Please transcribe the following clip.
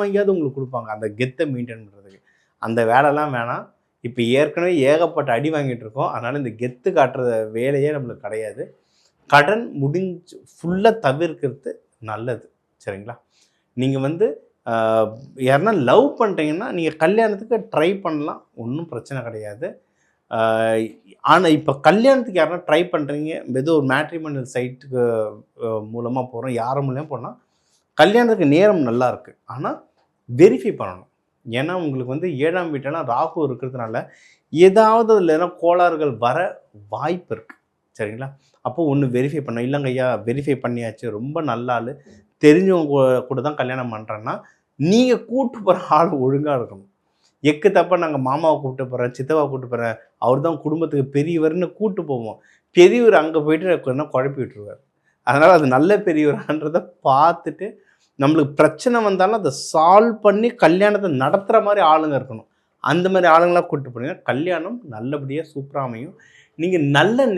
வாங்கியாவது உங்களுக்கு கொடுப்பாங்க. அந்த கெத்தை மெயின்டைன் பண்ணுறதுக்கு அந்த வேலைலாம் வேணாம். இப்போ ஏற்கனவே ஏகப்பட்ட அடி வாங்கிட்டு இருக்கோம். அதனால் இந்த கெத்து காட்டுற வேலையே நம்மளுக்கு கிடையாது. கடன் முடிஞ்சு ஃபுல்லாக தவிர்க்கிறது நல்லது. சரிங்களா? நீங்கள் வந்து யாருன்னா லவ் பண்ணுறீங்கன்னா நீங்கள் கல்யாணத்துக்கு ட்ரை பண்ணலாம். ஒன்றும் பிரச்சனை கிடையாது. ஆனால் இப்போ கல்யாணத்துக்கு யாருன்னா ட்ரை பண்ணுறீங்க ஏதோ ஒரு மேட்ரிமோனியல் சைட்டுக்கு மூலமாக போகிறோம் யார் மூலியமாக போனால் கல்யாணத்துக்கு நேரம் நல்லா இருக்குது ஆனால் வெரிஃபை பண்ணணும். ஏன்னா உங்களுக்கு வந்து ஏழாம் வீட்டெல்லாம் ராகு இருக்கிறதுனால ஏதாவது அதில் எதனா கோளாறுகள் வர வாய்ப்பு இருக்குது சரிங்களா? அப்போ ஒன்று வெரிஃபை பண்ண இல்லைங்க ஐயா வெரிஃபை பண்ணியாச்சு. ரொம்ப நல்ல ஆள். தெரிஞ்சவங்க கூட- கூட தான் கல்யாணம் பண்ணுறேன்னா நீங்கள் கூப்பிட்டு போகிற ஆள் ஒழுங்காக இருக்கணும். எக்கு தப்ப நாங்கள் மாமாவை கூப்பிட்டு போகிறேன் சித்தவா கூப்பிட்டு போகிறேன் அவர் தான் குடும்பத்துக்கு பெரியவர்னு கூட்டு போவோம். பெரியவர் அங்கே போயிட்டு என்ன குழப்பி விட்டுருவார். அதனால் அது நல்ல பெரியவரான்றதை பார்த்துட்டு நம்மளுக்கு பிரச்சனை வந்தாலும் அதை சால்வ் பண்ணி கல்யாணத்தை நடத்துகிற மாதிரி ஆளுங்க இருக்கணும். அந்த மாதிரி ஆளுங்களாக கூப்பிட்டு போனீங்கன்னா கல்யாணம் நல்லபடியாக சூப்பராக அமையும். நீங்கள் நல்ல நே